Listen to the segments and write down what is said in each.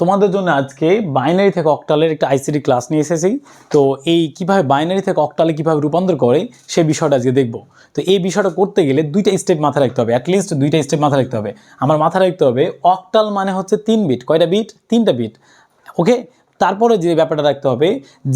তোমাদের জন্য আজকে বাইনারি থেকে অক্টালের একটা আইসিডি ক্লাস নিয়ে এসেছি। তো এই কীভাবে বাইনারি থেকে অক্টালে কীভাবে রূপান্তর করে সেই বিষয়টা আজকে দেখব। তো এই বিষয়টা করতে গেলে দুইটা স্টেপ মাথায় রাখতে হবে অ্যাটলিস্ট দুইটা স্টেপ মাথায় রাখতে হবে। আমার মাথায় রাখতে হবে অক্টাল মানে হচ্ছে তিন বিট কয়টা বিট তিনটা বিট ওকে তারপরে যে ব্যাপারটা রাখতে হবে,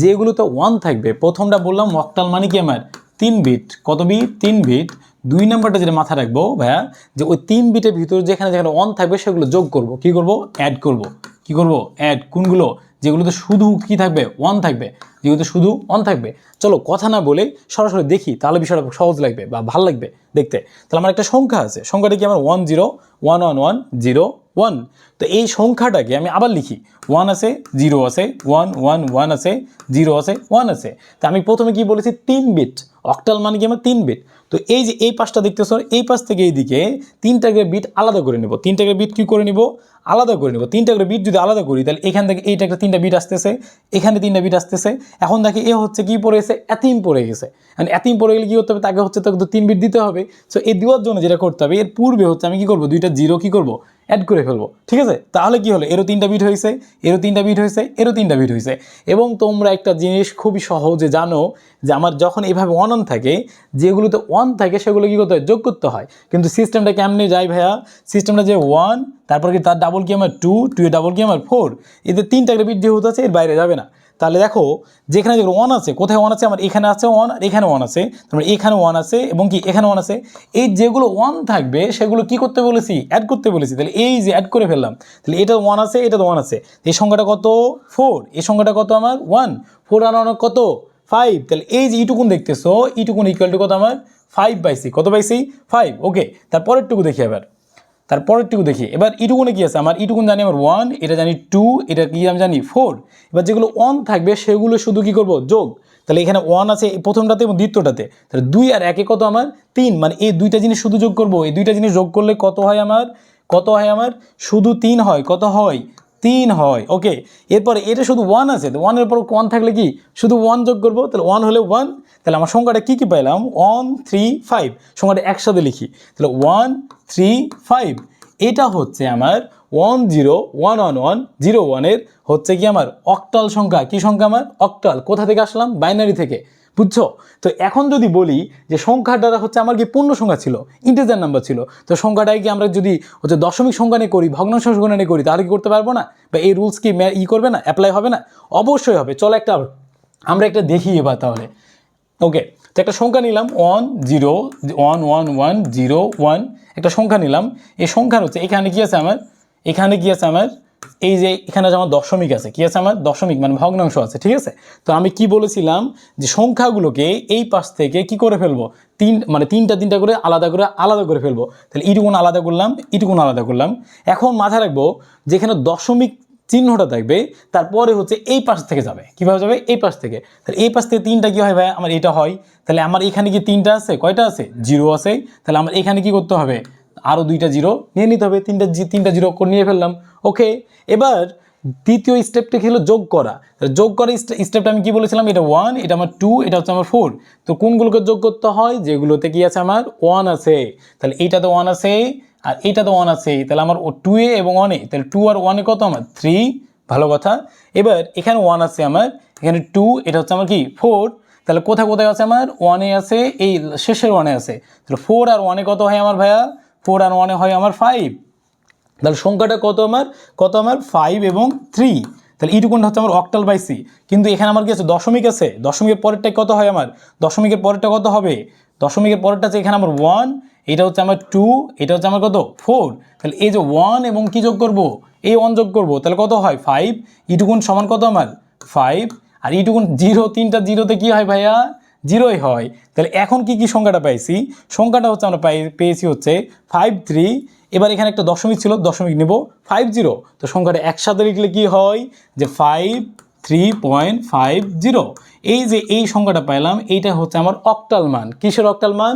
যেগুলোতে ওয়ান থাকবে, প্রথমটা বললাম অক্টাল মানে কি আমার? তিন বিট কত বিট তিন বিট দুই নম্বরটা যেটা মাথায় রাখব ভাইয়া, যে ওই তিন বিটের ভিতর যেখানে যেখানে অন থাকবে, সেগুলো যোগ করব। কি করব? অ্যাড করব। কি করব? অ্যাড কোনগুলো? যেগুলোতে শুধু কি থাকবে? ওয়ান থাকবে। যেগুলোতে শুধু অন থাকবে। চলো কথা না বলে সরাসরি দেখি, তাহলে বিষয়টা সহজ লাগবে বা ভালো লাগবে দেখতে। তাহলে আমার একটা সংখ্যা আছে। সংখ্যাটা কি আমার? One zero one one one zero one তো এই সংখ্যাটাকে আমি আবার লিখি। ওয়ান আছে জিরো আছে ওয়ান ওয়ান ওয়ান আছে জিরো আছে ওয়ান আছে। তা আমি প্রথমে কি বলেছি? তিন বিট অক্টাল মানে কি আমার তিন বিট তো এই যে এই পাশটা দেখতেছো, এই পাশ থেকে এইদিকে তিনটা করে বিট আলাদা করে নেব। তিনটা করে বিট কী করে নিব? আলাদা করে নেব। তিনটা করে বিট যদি আলাদা করি, তাহলে এখান থেকে এইটা একটা তিনটা বিট আসতেছে, এখানে তিনটা বিট আসতেছে। এখন দেখি এ হচ্ছে কি পড়ে গেছে? এতিম পড়ে গেছে। মানে এতিম পড়ে গেলে কী করতে হবে? তাকে হচ্ছে তাকে তো তিন বিট দিতে হবে। সো এই দেওয়ার জন্য যেটা করতে হবে, এর পূর্বে হচ্ছে আমি কি করব? দুইটা জিরো কি করব? অ্যাড করে ফেলব। ঠিক আছে? তাহলে কি হলো? এরও তিনটা বিট হয়েছে, এরও তিনটা বিট হয়েছে, এরও তিনটা বিট হয়েছে। এবং তোমরা একটা জিনিস খুবই সহজে জানো যে আমার যখন এভাবে অন অন থাকে, যেগুলোতে ওয়ান থাকে, সেগুলো কী করতে হয়? যোগ করতে হয়। কিন্তু সিস্টেমটা কেমনে যায় ভাইয়া? সিস্টেমটা যে ওয়ান তারপর কি তার ডাবল কি আমার টু টু এর ডাবল কি আমার ফোর এতে তিনটা বিট যেহেতু আছে, এর বাইরে যাবে না। তাহলে দেখো, যেখানে যেগুলো ওয়ান আছে, কোথায় ওয়ান আছে? আমার এখানে আছে ওয়ান আর এখানে ওয়ান আছে। তারপরে এখানে ওয়ান আছে এবং কি এখানে ওয়ান আছে। এই যেগুলো ওয়ান থাকবে, সেগুলো কি করতে বলেছি? অ্যাড করতে বলেছি। তাহলে এই যে অ্যাড করে ফেললাম, তাহলে এটা ওয়ান আছে, এটা ওয়ান আছে। এই সংখ্যাটা কত? ফোর এই সংখ্যাটা কত আমার? ওয়ান ফোর আর ওয়ান কত? ফাইভ তাহলে এই যে ইটুকুন দেখতেছো ইটুকুন ইকুয়াল টু কত আমার? ফাইভ পাইছি কত পাইছি ফাইভ ওকে তারপরেরটুকু দেখি এবার। তারপরেরটুকু দেখি। এবার ইটুকুনে কি আছে? আমার ইটুকুন জানি আমার ওয়ান এটা জানি টু এটা কি আমি জানি ফোর এবার যেগুলো ওয়ান থাকবে, সেগুলো শুধু কি করব? যোগ। তাহলে এখানে ওয়ান আছে প্রথমটাতে এবং দ্বিতীয়টাতে। তাহলে দুই আর একে কত আমার? তিন। মানে এই দুইটা জিনিস শুধু যোগ করব। এই দুইটা জিনিস যোগ করলে কত হয় আমার? কত হয় আমার? শুধু তিন হয়। কত হয়? তিন হয় ওকে এরপরে এটা শুধু ওয়ান আছে, তো ওয়ানের পর ওয়ান থাকলে কি? শুধু ওয়ান যোগ করব, তাহলে ওয়ান হলে ওয়ান তাহলে আমার সংখ্যাটা কী কী পাইলাম ওয়ান থ্রি ফাইভ সংখ্যাটা একসাথে লিখি, তাহলে ওয়ান থ্রি ফাইভ এটা হচ্ছে আমার one zero one one one zero ওয়ানের হচ্ছে কি আমার অক্টাল সংখ্যা? কি সংখ্যা আমার? অক্টাল কোথা থেকে আসলাম? বাইনারি থেকে। বুঝছ? তো এখন যদি বলি যে সংখ্যাটা হচ্ছে আমার কি পূর্ণ সংখ্যা ছিল? ইন্টিজার নাম্বার ছিল। তো সংখ্যাটাই কি আমরা যদি হচ্ছে দশমিক সংখ্যা নিয়ে করি, ভগ্নাংশ সংখ্যা নিয়ে করি, তাহলে কি করতে পারব না? বা এই রুলস কি ই করবে না? অ্যাপ্লাই হবে না? অবশ্যই হবে। চলো একটা, আমরা একটা দেখি এবার তাহলে। ওকে তো একটা সংখ্যা নিলাম one zero one one one zero one একটা সংখ্যা নিলাম। এই সংখ্যার হচ্ছে, এখানে কি আছে আমার? এখানে কি আছে আমার? এই যে এখানে আমার দশমিক আছে, কি আছে আমার? দশমিক মানে ভগ্নাংশ আছে, ঠিক আছে? তো আমি কি বলেছিলাম যে সংখ্যাগুলোকে এই পাশ থেকে কি করে ফেলব? তিন মানে তিনটা তিনটা করে আলাদা করে আলাদা করে ফেলব। তাহলে ইটুকুন আলাদা করলাম ইটুকুন আলাদা করলাম। এখন মাথায় রাখব যেখানে দশমিক চিহ্নটা থাকবে, তারপরে হচ্ছে এই পাশ থেকে যাবে। কীভাবে যাবে? এই পাশ থেকে। তাহলে এই পাশ থেকে তিনটা কী হয় ভাই? আমার এটা হয়। তাহলে আমার এখানে কি তিনটা আছে? কয়টা আছে? জিরো আছে। তাহলে আমার এখানে কি করতে হবে? আরও দুইটা জিরো নিয়ে নিতে হবে, তিনটা জি তিনটা জিরো নিয়ে ফেললাম। ওকে এবার দ্বিতীয় স্টেপটা হলো? যোগ করা। যোগ করা স্টেপটা আমি কি বলেছিলাম? এটা ওয়ান এটা আমার টু এটা হচ্ছে আমার ফোর তো কোনগুলোকে যোগ করতে হয়? যেগুলোতে কি আছে আমার? ওয়ান আছে। তাহলে এইটা তো ওয়ান আছে, আর এইটা তো ওয়ান আছেই তাহলে আমার ও টু এ এবং ওয়ানে তাহলে টু আর ওয়ানে কত আমার? থ্রি ভালো কথা। এবার এখানে ওয়ান আছে আমার। এখানে টু এটা হচ্ছে আমার কি? ফোর তাহলে কোথায় কোথায় আছে আমার? ওয়ানে আছে, এই শেষের ওয়ানে আছে। তাহলে ফোর আর ওয়ানে কত হয় আমার ভাইয়া? ফোর আর ওয়ানে হয় আমার ফাইভ তাহলে সংখ্যাটা কত আমার? কত আমার? ফাইভ এবং থ্রি তাহলে ইটুকুনটা হচ্ছে আমার অক্টাল বাই সি কিন্তু এখানে আমার কি আছে? দশমিক আছে। দশমিকের পরেরটা কত হয় আমার? দশমিকের পরেরটা কত হবে? দশমিকের পরেরটা আছে এখানে আমার ওয়ান এটা হচ্ছে আমার টু এটা হচ্ছে আমার কত? ফোর তাহলে এই যে ওয়ান এবং কি যোগ করব? এই ওয়ান যোগ করব। তাহলে কত হয়? ফাইভ ইটুকুন সমান কত আমার? ফাইভ আর ইটুকুন জিরো তিনটা জিরোতে কি হয় ভাইয়া? জিরোই হয়। তাহলে এখন কি কি সংখ্যাটা পাইছি? সংখ্যাটা হচ্ছে আমরা পাই পেয়েছি হচ্ছে ফাইভ থ্রি এবার এখানে একটা দশমিক ছিল, দশমিক নেব ফাইভ জিরো তো সংখ্যাটা একসাথে লিখলে কি হয়? যে five three point five zero এই যে এই সংখ্যাটা পাইলাম, এইটা হচ্ছে আমার অক্টাল মান। কিসের অক্টাল মান?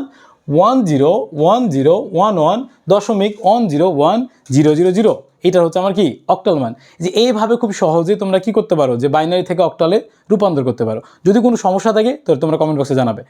One zero one zero one one দশমিক one zero one zero zero zero এটা হচ্ছে আমার কি? অক্টাল মান। যে এইভাবে খুব সহজে তোমরা কি করতে পারো? যে বাইনারি থেকে অক্টালে রূপান্তর করতে পারো। যদি কোনো সমস্যা থাকে, তাহলে তোমরা কমেন্ট বক্সে জানাবে।